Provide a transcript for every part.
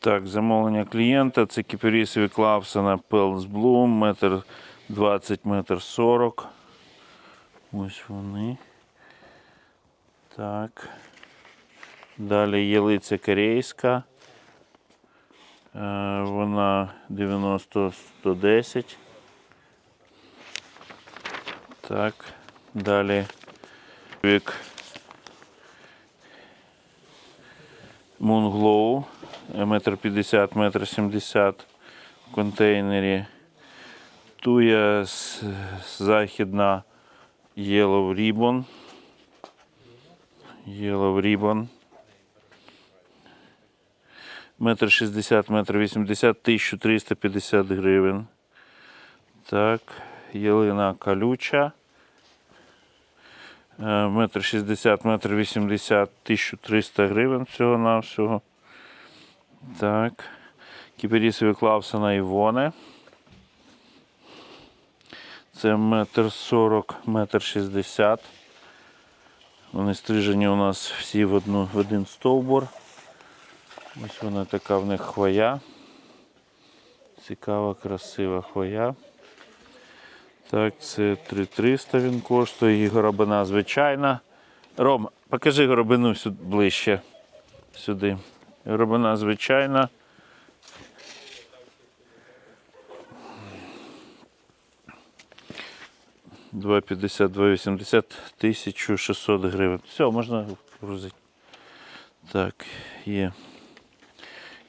Так, замовлення клієнта. Це кіпірісові Клавсона Пелс Блум, метр 20, метр 40. Ось вони. Так. Далі ялиця корейська. Е, Вона 90-110. Так. Далі вік Moonglow. Метр 50, метр 70 в контейнері. Туя західна Yellow Ribbon. Yellow Ribbon. Метр 60, метр 80, 1350 гривень. Так, ялина колюча. Е, Метр 60, метр 80, 1300 гривень всього-навсього. Так. Кіперісові Клавсона Івони. Це метр 40, метр 60. Вони стрижені у нас всі в, одну, в один стовбур. Ось вона така в них хвоя. Цікава, красива хвоя. Так, це 3300 він коштує. І горобина звичайна. Ром, покажи горобину ближче. Сюди. Горобина звичайна. Два 250, 280, 1600 гривень. Все, можна грузити. Так, є.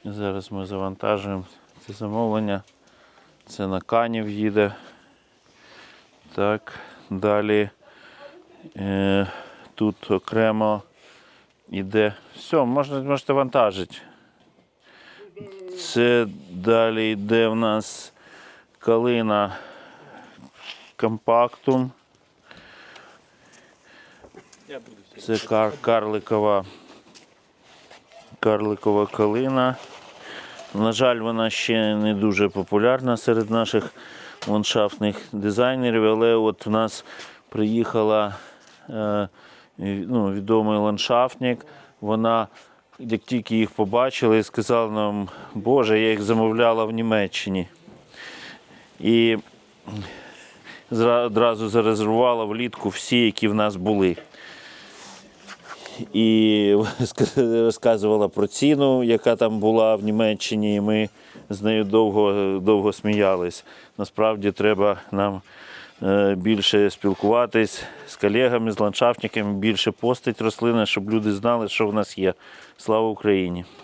І зараз ми завантажуємо це замовлення. Це на канів їде. Так, далі е, тут окремо йде. Все, можна, можете вантажити. Це далі йде в нас калина компактум. Це кар, карликова, карликова калина. На жаль, вона ще не дуже популярна серед наших ландшафтних дизайнерів, але от в нас приїхала е, ну, відомий ландшафтник. Вона, як тільки їх побачили, сказала нам, Боже, я їх замовляла в Німеччині. І одразу зарезервувала влітку всі, які в нас були. І розказувала про ціну, яка там була в Німеччині, і ми з нею довго, довго сміялись. Насправді треба нам більше спілкуватись з колегами, з ландшафтниками, більше постить рослини, щоб люди знали, що в нас є. Слава Україні!